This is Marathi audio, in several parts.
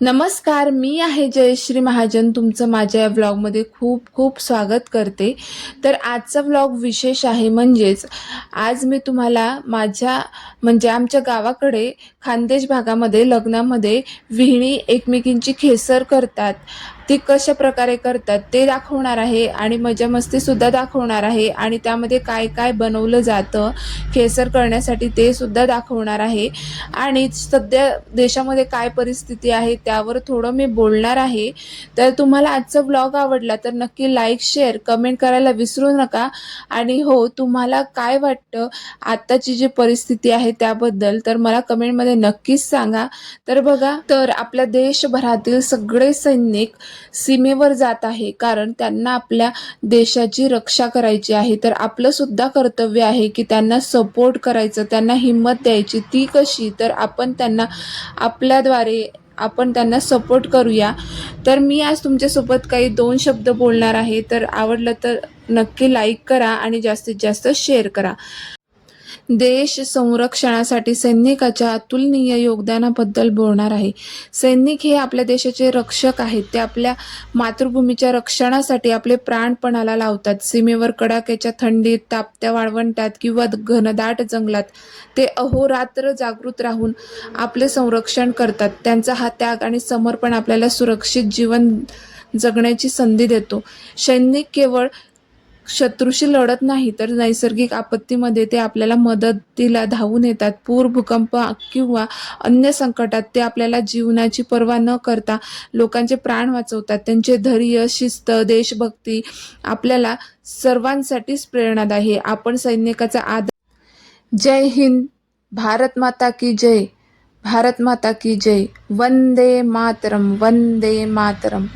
नमस्कार मी आहे जयश्री महाजन. तुमचं माझ्या या व्लॉगमध्ये खूप खूप स्वागत करते. तर आजचा व्लॉग विशेष आहे म्हणजेच आज मी तुम्हाला माझ्या म्हणजे आमच्या गावाकडे खानदेश भागामध्ये लग्नामध्ये विहिणी एकमेकींची खेसर करतात. ती कशा प्रकारे करतात ते दाखवणार आहे आणि मजा मस्तीसुद्धा दाखवणार आहे आणि त्यामध्ये काय काय बनवलं जातं खेसर करण्यासाठी ते सुद्धा दाखवणार आहे. आणि सध्या देशामध्ये काय परिस्थिती आहे त्यावर थोडं मी बोलणार आहे. तर तुम्हाला आजचा ब्लॉग आवडला तर नक्की लाईक शेअर कमेंट करायला विसरू नका. आणि हो तुम्हाला काय वाटतं आत्ताची जी परिस्थिती आहे त्याबद्दल तर मला कमेंटमध्ये नक्कीच सांगा. तर बघा तर आपल्या देशभरातील सगळे सैनिक सीमेवर जात आहे. कारण त्यांना आपल्या देशाची रक्षा करायची आहे. तर आपलं सुद्धा कर्तव्य आहे की त्यांना सपोर्ट करायचं त्यांना हिंमत द्यायची. ती कशी? तर आपण त्यांना आपल्याद्वारे आपण त्यांना सपोर्ट करूया. तर मी आज तुमच्यासोबत काही दोन शब्द बोलणार आहे. तर आवडलं तर नक्की लाईक करा आणि जास्तीत जास्त शेअर करा. देश संरक्षणासाठी सैनिकाच्या अतुलनीय योगदानाबद्दल बोलणार आहे. सैनिक हे आपल्या देशाचे रक्षक आहेत. ते आपल्या मातृभूमीच्या रक्षणासाठी आपले प्राणपणाला लावतात. सीमेवर कडाक्याच्या थंडीत तापत्या वाळवंटात किंवा घनदाट जंगलात ते अहोरात्र जागृत राहून आपले संरक्षण करतात. त्यांचा हा त्याग आणि समर्पण आपल्याला सुरक्षित जीवन जगण्याची संधी देतो. सैनिक केवळ शत्रूशी लढत नाही तर नैसर्गिक आपत्तीमध्ये ते आपल्याला मदतीला धावून येतात. पूर भूकंप किंवा अन्य संकटात ते आपल्याला जीवनाची पर्वा न करता लोकांचे प्राण वाचवतात. त्यांचे धैर्य शिस्त देशभक्ती आपल्याला सर्वांसाठीच प्रेरणादायी आहे. आपण सैनिकाचा आदर जय हिंद. भारत माता की जय. भारत माता की जय. वंदे मातरम वंदे मातरम.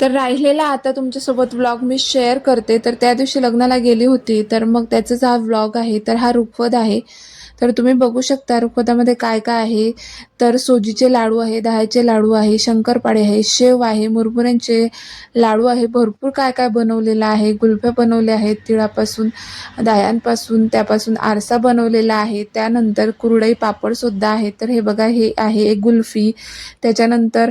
तर राहिलेला आता तुमच्यासोबत व्लॉग मी शेअर करते. तर त्या दिवशी लग्नाला गेली होती. तर मग त्याचाच हा व्लॉग आहे. तर हा रुखवत आहे. तर तुम्ही बघू शकता रुखवतामध्ये काय काय आहे. तर सोजीचे लाडू आहे दह्याचे लाडू आहे शंकरपाळे आहे शेव आहे मुरमुऱ्यांचे लाडू आहे. भरपूर काय काय बनवलेलं आहे. गुलफ्या बनवले आहेत तिळापासून दह्यांपासून त्यापासून आरसा बनवलेला आहे. त्यानंतर कुरडई पापडसुद्धा आहे तर हे बघा हे आहे एक गुल्फी. त्याच्यानंतर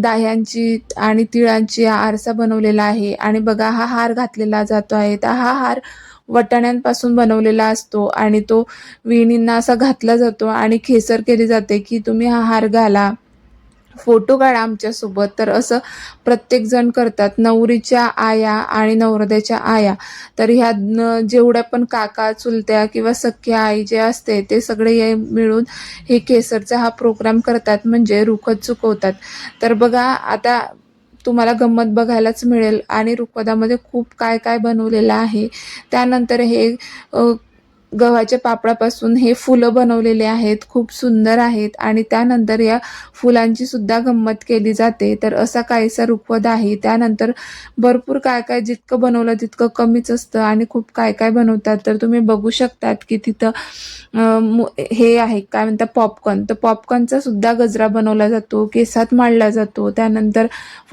दाह्यांची आणि तिळांची आरसा बनवलेला आहे. आणि बघा हा हार घातलेला जातो आहे. तर हा हार वटाण्यांपासून बनवलेला असतो आणि तो विणींना असा घातला जातो आणि खेसर केली जाते की तुम्ही हा हार घाला. फोटो काढा आमच्यासोबत तर असं प्रत्येकजण करतात. नवरीच्या आया आणि नवरदेच्या आया. तर ह्या न- जेवढ्या पण काका चुलत्या किंवा सख्या आई जे असते ते सगळे हे मिळून हे केसरचा हा प्रोग्राम करतात म्हणजे रुखत चुकवतात. तर बघा आता तुम्हाला गंमत बघायलाच मिळेल. आणि रुखवतामध्ये खूप काय काय बनवलेलं आहे. त्यानंतर हे गव्हाच्या पापडापासून हे फुलं बनवलेले आहेत खूप सुंदर आहेत आणि त्यानंतर या फुलांची सुद्धा गंमत केली जाते. तर असा काहीसा रुखवत आहे. त्यानंतर भरपूर काय काय जितकं बनवलं तितकं कमीच असतं आणि खूप काय काय बनवतात. तर तुम्ही बघू शकतात की तिथं मु- हे आहे काय म्हणतात पॉपकॉर्न तर पॉपकॉर्नचा सुद्धा गजरा बनवला जातो केसात मांडला जातो. त्यानंतर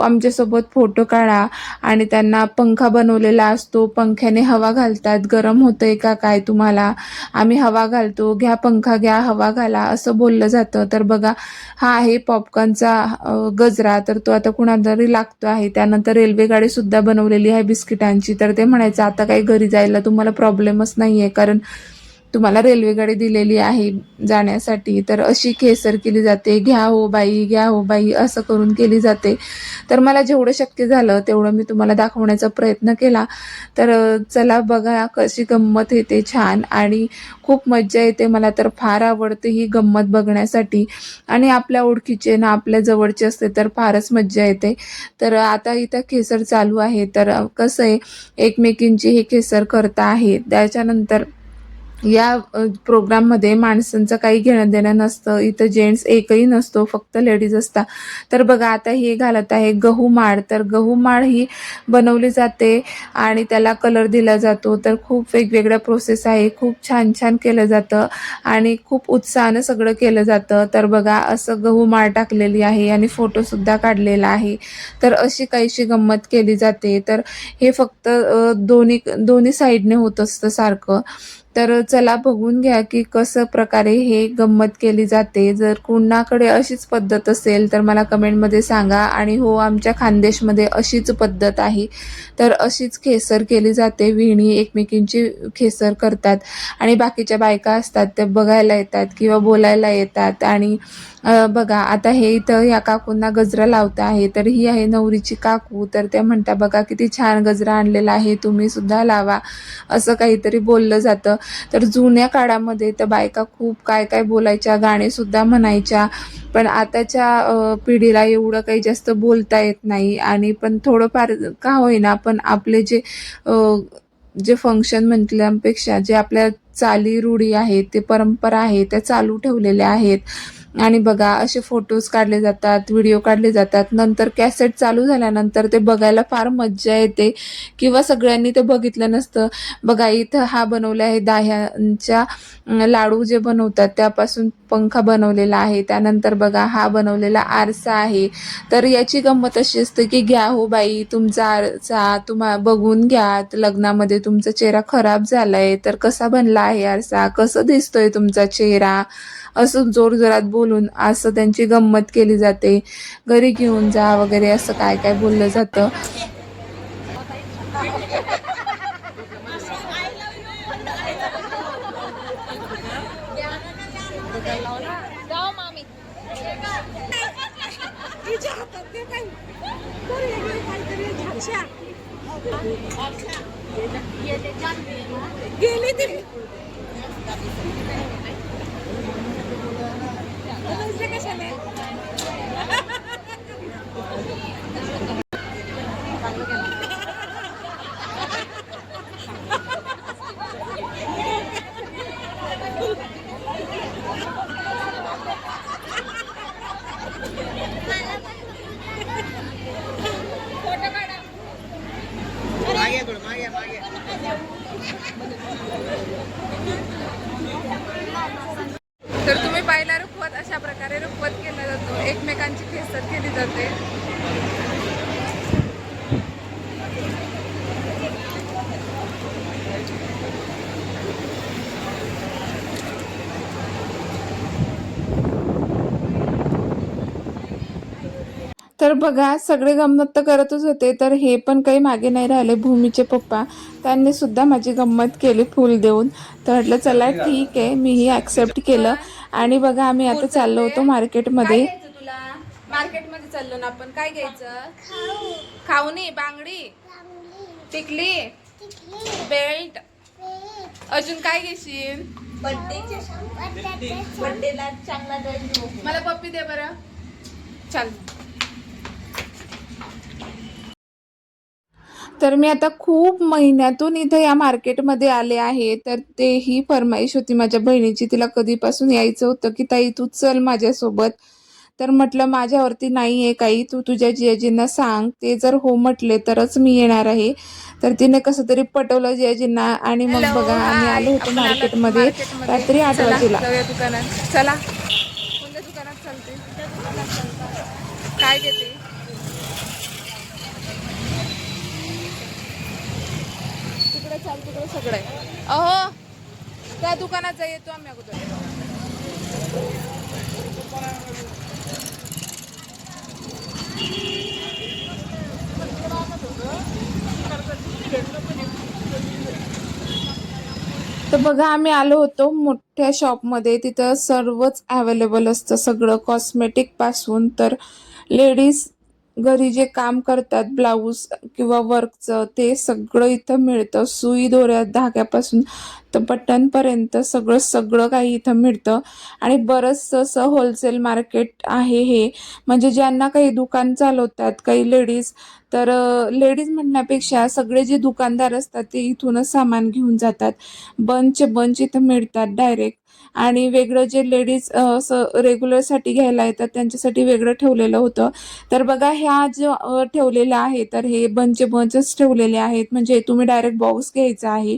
आमच्यासोबत फोटो काढा आणि त्यांना पंखा बनवलेला असतो. पंख्याने हवा घालतात. गरम होतंय का काय तुम्हाला? आम्ही हवा घालतो घ्या पंखा घ्या हवा घाला असं बोललं जातं. तर बघा हा आहे पॉपकॉर्नचा गजरा. तर तो आता कुणातरी लागतो आहे. त्यानंतर रेल्वे सुद्धा बनवलेली आहे बिस्किटांची. तर ते म्हणायचं आता काही घरी जायला तुम्हाला प्रॉब्लेमच नाही आहे कारण तुम्हाला रेल्वेगाडी दिलेली आहे जाण्यासाठी तर अशी खेसर केली जाते घ्या हो बाई घ्या हो बाई असं करून केली जाते. तर मला जेवढं शक्य झालं तेवढं मी तुम्हाला दाखवण्याचा प्रयत्न केला. तर चला बघा कशी गंमत येते छान. आणि खूप मज्जा येते मला तर फार आवडते ही गंमत बघण्यासाठी. आणि आपल्या ओळखीचे ना आपल्या जवळचे असते तर फारच मज्जा येते. तर आता इथं खेसर चालू आहे. तर कसं आहे एकमेकींची हे खेसर करता आहे. त्याच्यानंतर या प्रोग्राममध्ये माणसांचं काही घेणं देणं नसतं. इथं जेंट्स एकही नसतो फक्त लेडीज असतात. तर बघा आता हे घालत आहे गहू माळ. तर गहू माळ ही बनवली जाते आणि त्याला कलर दिला जातो. तर खूप वेगवेगळ्या प्रोसेस आहे. खूप छान छान केलं जातं आणि खूप उत्साहानं सगळं केलं जातं. तर बघा असं गहू माळ टाकलेली आहे आणि फोटोसुद्धा काढलेला आहे. तर अशी काहीशी गंमत केली जाते. तर हे फक्त दोन्ही दोन्ही साईडने होत असतं सारखं. तर चला बघून घ्या की कसं प्रकारे हे गंमत केली जाते. जर कुणाकडे अशीच पद्धत असेल तर मला कमेंटमध्ये सांगा. आणि हो आमच्या खानदेशमध्ये अशीच पद्धत आहे. तर अशीच खेसर केली जाते. विहिणी एकमेकींची खेसर करतात. आणि बाकीच्या बायका असतात त्या बघायला येतात किंवा बोलायला येतात. आणि बघा आता हे इथं या काकूंना गजरा लावता आहे तर ही आहे नवरीची काकू. तर त्या म्हणता बघा किती छान गजरा आणलेला आहे तुम्ही सुद्धा लावा. असं काहीतरी बोललं जातं. तर जुन्या काळामध्ये तर बायका खूप काय काय बोलायच्या गाणे सुद्धा म्हणायच्या. पण आताच्या पिढीला एवढं काही जास्त बोलता येत नाही. आणि पण थोडंफार का होईना पण आपले जे जे फंक्शन म्हटल्यापेक्षा जे आपल्या चाली रूढी आहेत ते परंपरा आहे त्या चालू ठेवलेल्या आहेत. आणि बघा असे फोटोज काढले जातात व्हिडिओ काढले जातात. नंतर कॅसेट चालू झाल्यानंतर ते बघायला फार मज्जा येते. किंवा सगळ्यांनी ते बघितलं नसतं. बघा इथं हा बनवला आहे दाह्यांच्या लाडू जे बनवतात त्यापासून पंखा बनवलेला आहे. त्यानंतर बघा हा बनवलेला आरसा आहे. तर याची गंमत अशी असते की घ्या हो बाई तुमचा आरसा तुम्हा बघून घ्या लग्नामध्ये तुमचा चेहरा खराब झालाय. तर कसा बनला आहे आरसा? कसं दिसतोय तुमचा चेहरा? असं जोर जोरात बोलून असं त्यांची गंमत केली जाते. घरी घेऊन जा वगैरे असं काय काय बोललं जातं. गेली ती. ওমেন্স ডে সেলে केली तर बघा सगळे गंमत तर करतच होते तर हे पण काही मागे नाही राहिले भूमीचे पप्पा. त्यांनी सुद्धा माझी गंमत केली फुल देऊन. तर म्हटलं चला ठीक आहे मीही ॲक्सेप्ट केलं. आणि बघा आम्ही आता चाललो होतो मार्केटमध्ये मार्केटमध्ये चाललो ना आपण. काय घ्यायचं? खाऊनी बांगडी टिकली बेल्ट. अजून काय घेशील? बर्थडेला चांगला ड्रेस घेऊ मला पप्पी दे बरं. चाल. तर मी आता खूप महिन्यातून इथे या मार्केटमध्ये आले आहे. तर ते ही फरमाईश होती माझ्या बहिणीची. तिला कधीपासून यायचं होतं की ताई तू चल माझ्यासोबत. तर म्हटलं माझ्यावरती नाही आहे काही. तू तुझ्या जियाजींना सांग. ते जर हो म्हटले तरच मी येणार आहे. तर तिने कसं तरी पटवलं जियाजींना आणि मग बघा आम्ही आलो होतो मार्केटमध्ये रात्री आठ वाजेला. दुकानात. चला. कोणत्या दुकानात चालते? काय घेते? तिकडे चाल तिकडे सगळं. आहे अहो त्या दुकानात जा येतो आम्ही अगोदर. तर बघा आम्ही आलो होतो मोठ्या शॉपमध्ये तिथं सर्वच अवेलेबल असतं सगळं. कॉस्मेटिकपासून तर लेडीज घरी जे काम करतात ब्लाऊज किंवा वर्कचं ते सगळं इथं मिळतं. सुई दोऱ्या धाग्यापासून तर बटनपर्यंत सगळं सगळं काही इथं मिळतं. आणि बरंचसं असं होलसेल मार्केट आहे हे. म्हणजे ज्यांना काही दुकान चालवतात काही लेडीज तर लेडीज म्हणण्यापेक्षा सगळे जे दुकानदार असतात ते इथूनच सामान घेऊन जातात. बंचचे बंच इथं मिळतात डायरेक्ट आणि वेगळं जे लेडीज असं रेग्युलरसाठी घ्यायला येतात त्यांच्यासाठी वेगळं ठेवलेलं होतं. तर बघा ह्या जो ठेवलेलं ठेवलेल्या आहे तर हे बंचे बंचच ठेवलेले आहेत. म्हणजे तुम्ही डायरेक्ट बॉक्स घ्यायचा आहे.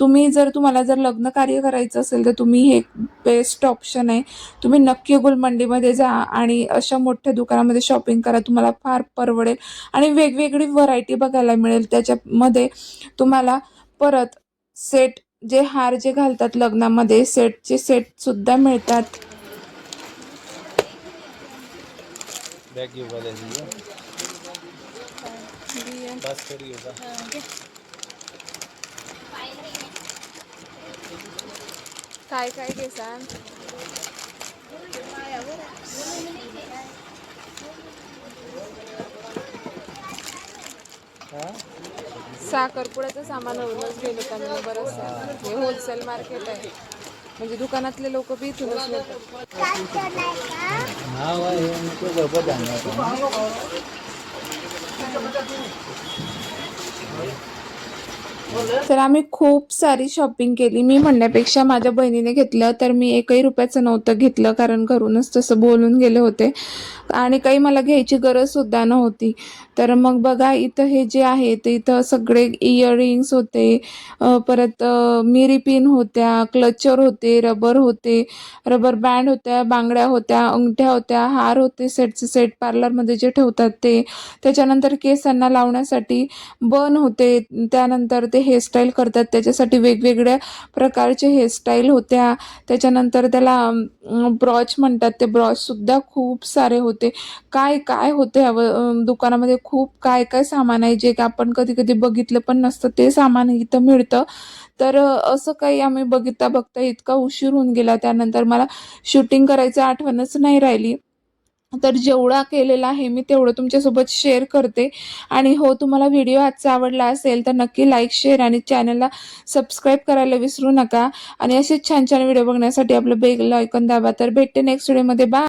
तुम्ही जर तुम्हाला जर लग्न कार्य करायचं असेल तर तुम्ही हे बेस्ट ऑप्शन आहे. तुम्ही नक्की गुलमंडीमध्ये जा आणि अशा मोठ्या दुकानामध्ये शॉपिंग करा. तुम्हाला फार परवडेल. आणि वेगवेगळी व्हरायटी बघायला मिळेल. त्याच्यामध्ये तुम्हाला परत सेट जे हार जे घालतात लग्नामध्ये सेटचे सेट सुद्धा मिळतात. काय काय घे सांग साखरपुड्याचं सामान होऊनच गेलो त्यांना बरंच. हे होलसेल मार्केट आहे. म्हणजे दुकानातले लोक बी इथूनच नेतात. तर आम्ही खूप सारी शॉपिंग केली. मी म्हणण्यापेक्षा माझ्या बहिणीने घेतलं तर मी एकही रुपयाचं नव्हतं घेतलं कारण घरूनच तसं बोलून गेले होते. आणि काही मला घ्यायची गरज सुद्धा नव्हती. तर मग बघा इथं हे जे आहे ते इथं सगळे इयरिंग्स होते. परत मिरी पिन होत्या क्लचर होते रबर होते. रबर बँड होत्या बांगड्या होत्या अंगठ्या होत्या हार होते सेटचे सेट पार्लरमध्ये जे ठेवतात ते. त्याच्यानंतर केसांना लावण्यासाठी बन होते. त्यानंतर ते हेअरस्टाईल करतात. त्याच्यासाठी वेगवेगळ्या प्रकारचे हेअरस्टाईल होत्या. त्याच्यानंतर त्याला ब्रॉच म्हणतात. ते ब्रॉचसुद्धा खूप सारे होते. काय काय होते ह्या दुकानामध्ये? खूप काय काय सामान आहे? जे की आपण कधी कधी बघितलं पण नसतं. ते सामान इथं मिळतं. तर असं काही आम्ही बघिता बघता इतका उशीर होऊन गेला. त्यानंतर मला शूटिंग करायचं आठवणच नाही राहिली. तर जेवढा केलेला आहे मी तेवढं तुमच्यासोबत शेअर करते. आणि हो तुम्हाला व्हिडिओ आजचा आवडला असेल तर नक्की लाईक शेअर आणि चॅनलला सबस्क्राईब करायला विसरू नका. आणि असेच छान छान व्हिडिओ बघण्यासाठी आपलं बेल आयकॉन दाबा. तर भेटते नेक्स्ट व्हिडिओमध्ये बा